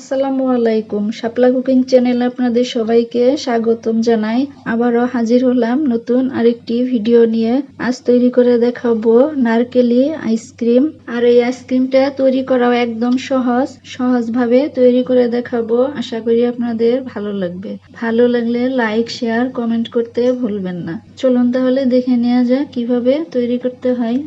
আসসালামু আলাইকুম। শাপলা কুকিং চ্যানেলে আপনাদের সবাইকে স্বাগতম জানাই। আবারও হাজির হলাম নতুন আরেকটি ভিডিও নিয়ে। আজ তৈরি করে দেখাবো নারকেলি আইসক্রিম। আর এই আইসক্রিমটা তৈরি করাও একদম সহজ, সহজভাবে তৈরি করে দেখাবো। আশা করি আপনাদের ভালো লাগবে। ভালো লাগলে লাইক, শেয়ার, কমেন্ট করতে ভুলবেন না। চলুন তাহলে দেখে নেওয়া যাক কীভাবে তৈরি করতে হয়।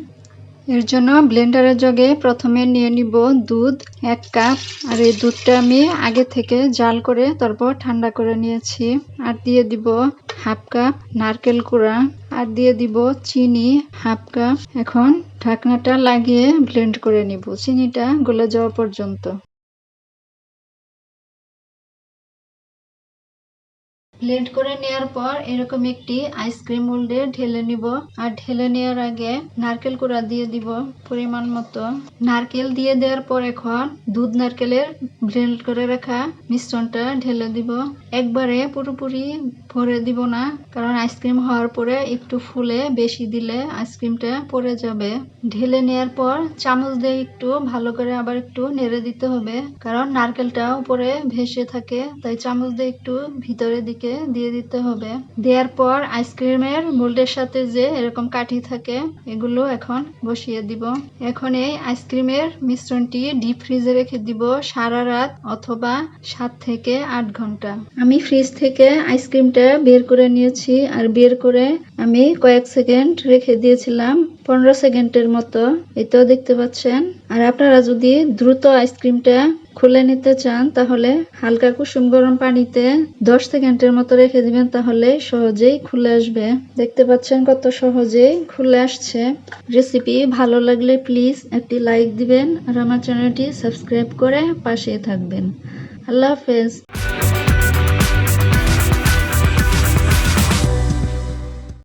এর জন্য ব্লেন্ডারের জগে প্রথমে নিয়ে নিব দুধ, এক কাপ। আর এই দুধটা আমি আগে থেকে জাল করে তারপর ঠান্ডা করে নিয়েছি। আর দিয়ে দিব হাফ কাপ নারকেল কুড়া। আর দিয়ে দিব চিনি হাফ কাপ। এখন ঢাকনাটা লাগিয়ে ব্লেন্ড করে নিব। চিনিটা গলে যাওয়া পর্যন্ত। ব্লেন্ড করে নেওয়ার পর এরকম একটি আইসক্রিম মোল্ডে ঢেলে নিব। আর ঢেলে নেওয়ার আগে নারকেল কুড়া দিয়ে দিব পরিমাণ মতো। নারকেল দিয়ে দেওয়ার পর এখন দুধ নারকেলের ব্লেন্ড করে রাখা মিশ্রণটা ঢেলে দিব। একবারে পুরোপুরি ভরে দিব না, কারণ আইসক্রিম হওয়ার পরে একটু ফুলে বেশি দিলে আইসক্রিমটা পড়ে যাবে। ঢেলে নেওয়ার পর চামচ দিয়ে একটু ভালো করে আবার একটু নেড়ে দিতে হবে, কারণ নারকেলটা উপরে ভেসে থাকে, তাই চামচ দিয়ে একটু ভিতরের দিকে দিয়ে দিতে হবে। দেওয়ার পর আইসক্রিমের মোল্ডের সাথে যে এরকম কাঠি থাকে, এগুলো এখন বসিয়ে দিব। এখন এই আইসক্রিমের মিশ্রণটি ডিপ ফ্রিজে রেখে দিব সারা রাত অথবা সাত থেকে আট ঘণ্টা। আমি ফ্রিজ থেকে আইসক্রিমটা বের করে নিয়েছি আর বের করে আমি কয়েক সেকেন্ড রেখে দিয়েছিলাম, পনেরো সেকেন্ডের মতো। এটাও দেখতে পাচ্ছেন? আর আপনারা যদি দ্রুত আইসক্রিমটা খুলে নিতে চান, তাহলে হালকা কুসুম গরম পানিতে দশ সেকেন্ডের মতো রেখে দিবেন, তাহলে সহজেই খুলে আসবে। দেখতে পাচ্ছেন কত সহজেই খুলে আসছে। রেসিপি ভালো লাগলে প্লিজ একটি লাইক দিবেন আর আমার চ্যানেলটি সাবস্ক্রাইব করে পাশে থাকবেন। আল্লাহ হাফেজ।